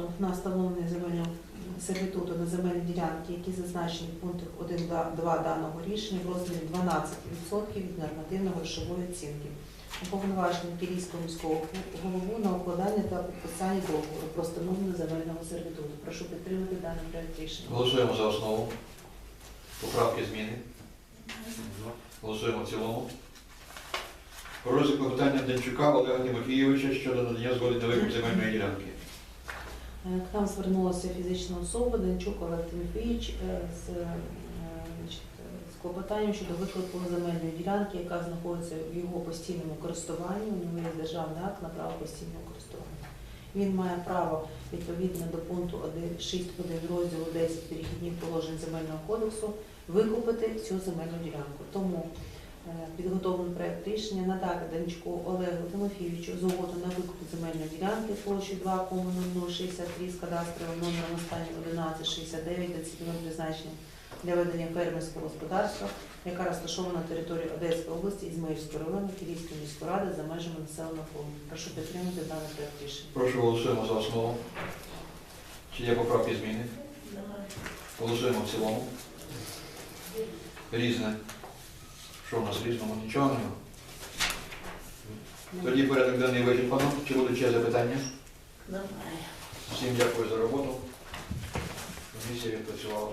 оплату на встановлення земельного сервітуту на земельні ділянки, які зазначені в пунктах 1-2 даного рішення в розмірі 12% від нормативно-грошової оцінки. Уповноваження Київського міського голову на укладання та підписання договору про встановлення земельного сервітуту. Прошу підтримати даний проект рішення. Голосуємо за основу. Поправки зміни. Голосуємо в цілому. Про розгляд питання Денчука Олега Тимофійовича щодо надання згоди на викуп земельної ділянки. Е, К нам звернулася фізична особа Денчук Олег Тимофійович е, з, е, з клопотанням щодо виклику земельної ділянки, яка знаходиться в його постійному користуванні. У нього є державний акт на право постійного користування. Він має право відповідно до пункту 6.1 розділу 10 перехідних положень земельного кодексу викупити цю земельну ділянку. Тому підготовлений проект рішення надати Данчуку Олегу Тимофійовичу згоду на викуп земельної ділянки площі 2,0063 з кадастровим номером останнім 1169 для цільовим призначенням для ведення фермерського господарства, яка розташована на території Одеської області Ізмаїльського району Київської міської ради за межами населеного пункту. Прошу підтримати даний проект рішення. Прошу голосуємо за основу. Чи є поправки зміни? Голосуємо в цілому. Різне. Що у нас різному? Нічого немає. Тоді порядок денний вичерпано. Чи будуть ще запитання? Всім дякую за роботу. Комісія відпрацювала.